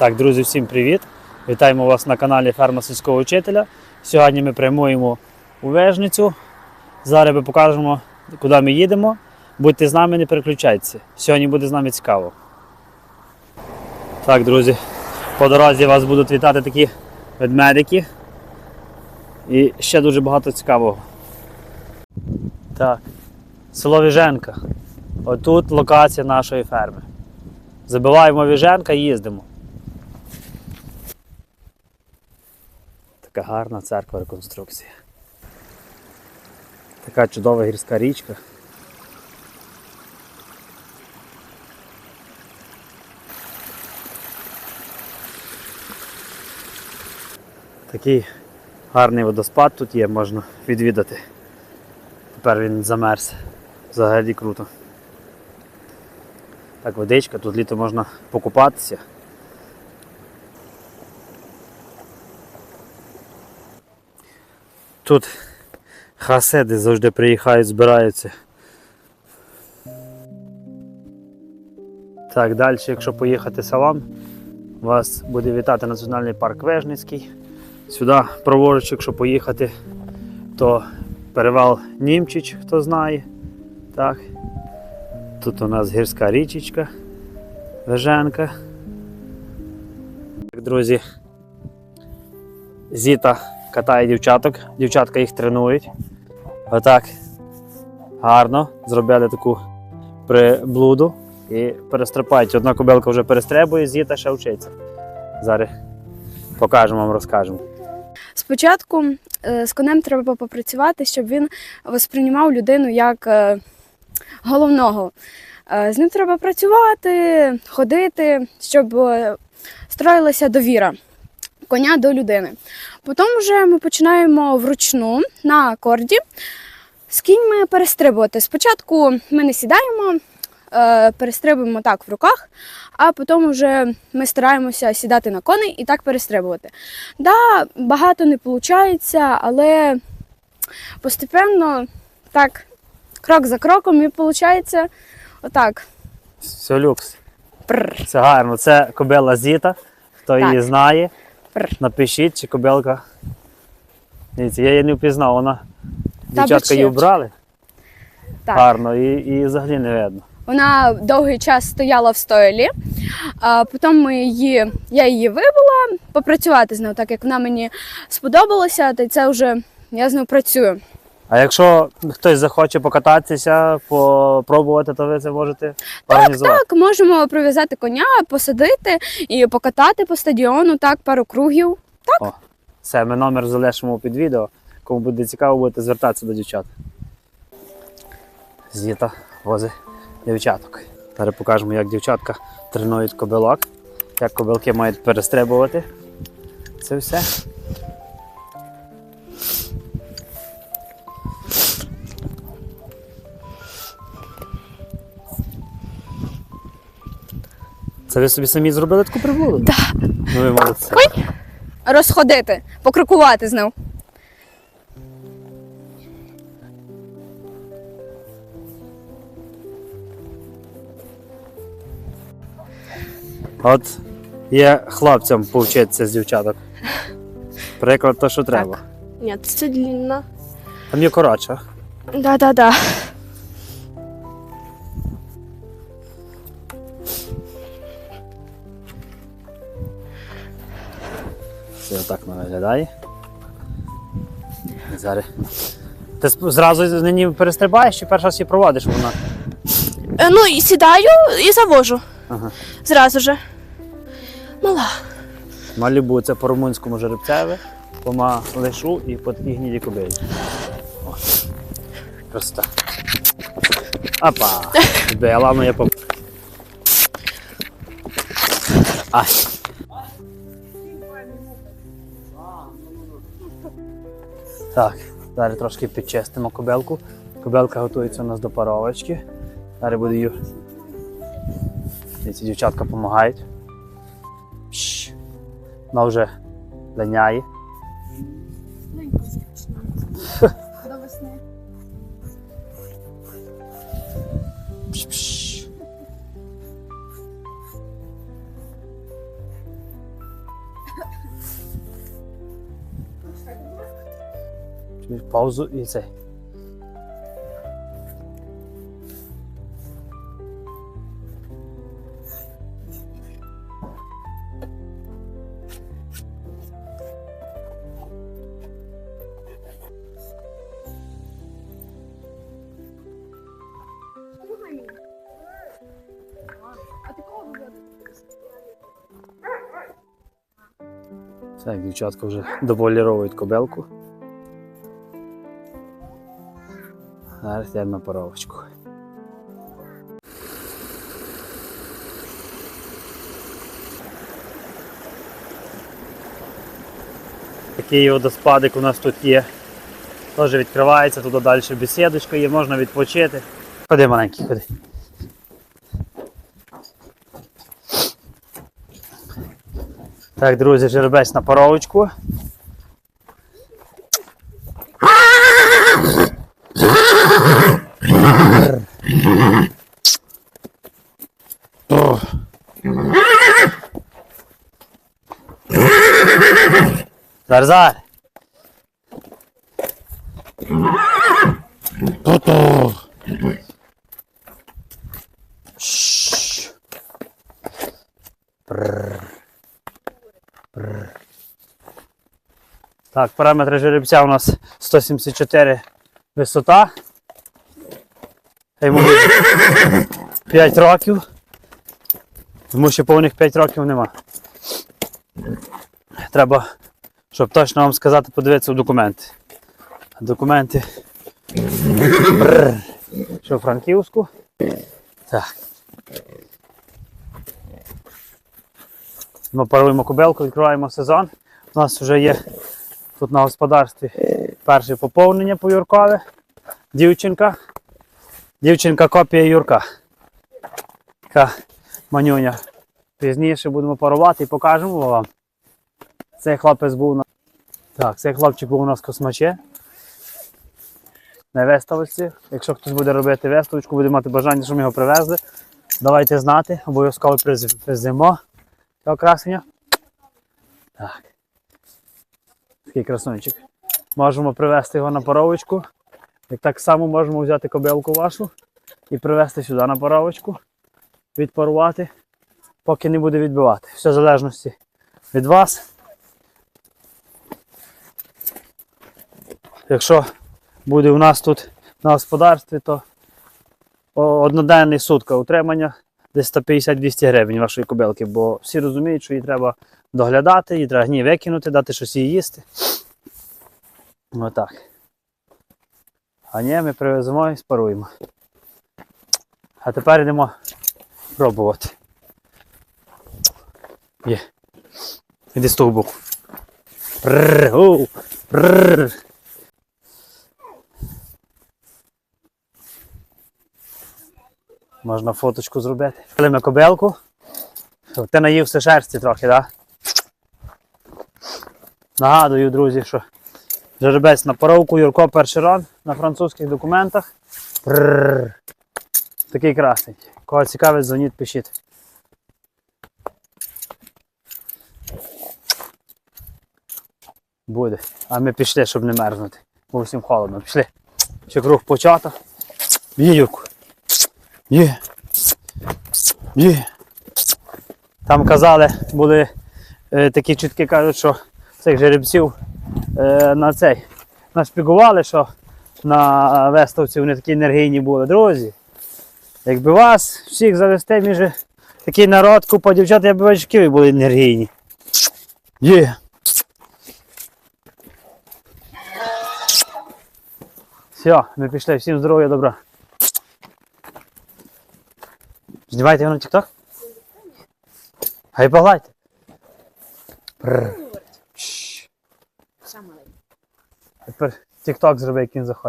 Так, друзі, всім привіт! Вітаємо вас на каналі Ферма сільського учителя. Сьогодні ми прямуємо у Вежницю. Зараз ми покажемо, куди ми їдемо. Будьте з нами, не переключайтеся. Сьогодні буде з нами цікаво. Так, друзі, по дорозі вас будуть вітати такі ведмедики. І ще дуже багато цікавого. Так, село Віженка. Отут локація нашої ферми. Забиваємо Віженка і їздимо. Така гарна церква реконструкція. Така чудова гірська річка. Такий гарний водоспад тут є, можна відвідати. Тепер він замерз. Взагалі круто. Так, водичка, тут літо можна покупатися. Тут хаседи завжди приїхають, збираються. Так, далі, якщо поїхати селом, вас буде вітати Національний парк Вежницький. Сюди праворуч, якщо поїхати, то перевал Німчич, хто знає. Так. Тут у нас гірська річечка, Веженка. Так, друзі, Зіта катає дівчаток, дівчатка їх тренують. Отак гарно зробили таку приблуду і перестрибають. Одна кобилка вже перестрибує, Зіта ще вчиться. Зараз покажемо вам, розкажемо. Спочатку е, з конем треба попрацювати, щоб він восприймав людину як е, головного. Е, З ним треба працювати, ходити, щоб строїлася довіра коня до людини. Потім вже ми починаємо вручну на акорді з кіньми перестрибувати. Спочатку ми не сідаємо, е, перестрибуємо так в руках, а потім вже ми стараємося сідати на коней і так перестрибувати. Да, багато не виходить, але постепенно, так, крок за кроком, і виходить отак. Все люкс. Прр. Це гарно. Це кобила Зіта. Хто її знає. Напишіть, чи кобелка. Дивіться, я її не впізнав, вона Та дівчатка її бичить. вбрали Так. гарно і, і взагалі не видно. Вона довгий час стояла в стойлі, а потім ми її, я її вивела попрацювати з нею, так як вона мені сподобалася, та й це вже я з нею працюю. А якщо хтось захоче покататися, попробувати, то ви це можете організувати. Так, можемо прив'язати коня, посадити і покатати по стадіону, так, пару кругів. Так. Все, ми номер залишимо під відео. Кому буде цікаво, будете звертатися до дівчат. Зіта возить дівчаток. Зараз покажемо, як дівчатка тренують кобилок, як кобилки мають перестрибувати. Це все. Це ви собі самі зробили таку приблуду? Так. Ну ви молодці. Розходити, покрокувати з нею. От є хлопцям повчитися з дівчаток. Приклад то, що треба. Ні, це длинно. Там є коротше. Да-да-да. Отак вона виглядає. Зараз. Ти зразу нині перестрибаєш чи перший раз її проводиш вона? Е, Ну, і сідаю і завожу. Ага. Зразу же. Мала. Малібу це по румунському жеребцеве, по малишу і по такій гніді кобилі. Красота. Апа! Ну я по. Ай. Так, зараз трошки підчистимо кобелку. Кобелка готується у нас до паровочки. Зараз буде її. Ці дівчатка допомагають. Вона вже линяє. До весни. Паузу і це. Так, дівчатка вже дополіровують кобелку. Зараз йдемо на паровочку. Такий водоспадик у нас тут є. Теж відкривається, туди далі бесідочка є, можна відпочити. Ходи, маленький, ходи. Так, друзі, жеребець на паровочку. Зарзар. Ту-ту. Так, параметри жеребця у нас 174 висота. Йому 5 років. Тому що повних 5 років нема. Треба, щоб точно вам сказати, подивитися в документи. Документи. Бррр. Що в Франківську? Так. Ми паруємо кобелку, відкриваємо сезон. У нас вже є тут на господарстві перше поповнення по Юркові. Дівчинка. Дівчинка копія Юрка. Така манюня. Пізніше будемо парувати і покажемо вам. Цей хлопець був на. Так, цей хлопчик був у нас космаче. На виставочці. Якщо хтось буде робити виставочку, буде мати бажання, щоб ми його привезли. Давайте знати, обов'язково привеземо цього красення. Так. Такий красунчик. Можемо привезти його на паровочку. Як так само можемо взяти кобилку вашу і привезти сюди на паровочку, відпарувати, поки не буде відбивати. Все в залежності від вас. Якщо буде у нас тут на господарстві, то одноденний сутка утримання десь 150-200 гривень вашої кобилки, бо всі розуміють, що її треба доглядати, її треба гні викинути, дати щось їй їсти. Отак. А ні, ми привеземо і спаруємо. А тепер йдемо пробувати. Є. Іди з того боку. Прррр, оу, прррр. Можна фоточку зробити. Коли ми кобилку. Ти наївся шерсті трохи, так? Да? Нагадую, друзі, що жеребець на паровку, Юрко перший ран на французьких документах. Прррр. Такий красний. Кого цікавить, дзвоніть, пишіть. Буде. А ми пішли, щоб не мерзнути. Бо всім холодно. Пішли. Ще круг почата. Є, Юрку. Є. Є. Там казали, були е, такі чутки, кажуть, що цих жеребців е, на цей нашпігували, що на виставці вони такі енергійні були. Друзі, якби вас всіх завести між такий народ, купа дівчат, я б бачив, які були енергійні. Є. Все, ми пішли. Всім здоров'я, добра. Знімаєте його на TikTok? Хай погладьте. Тепер тік-ток зроби, як він заходить.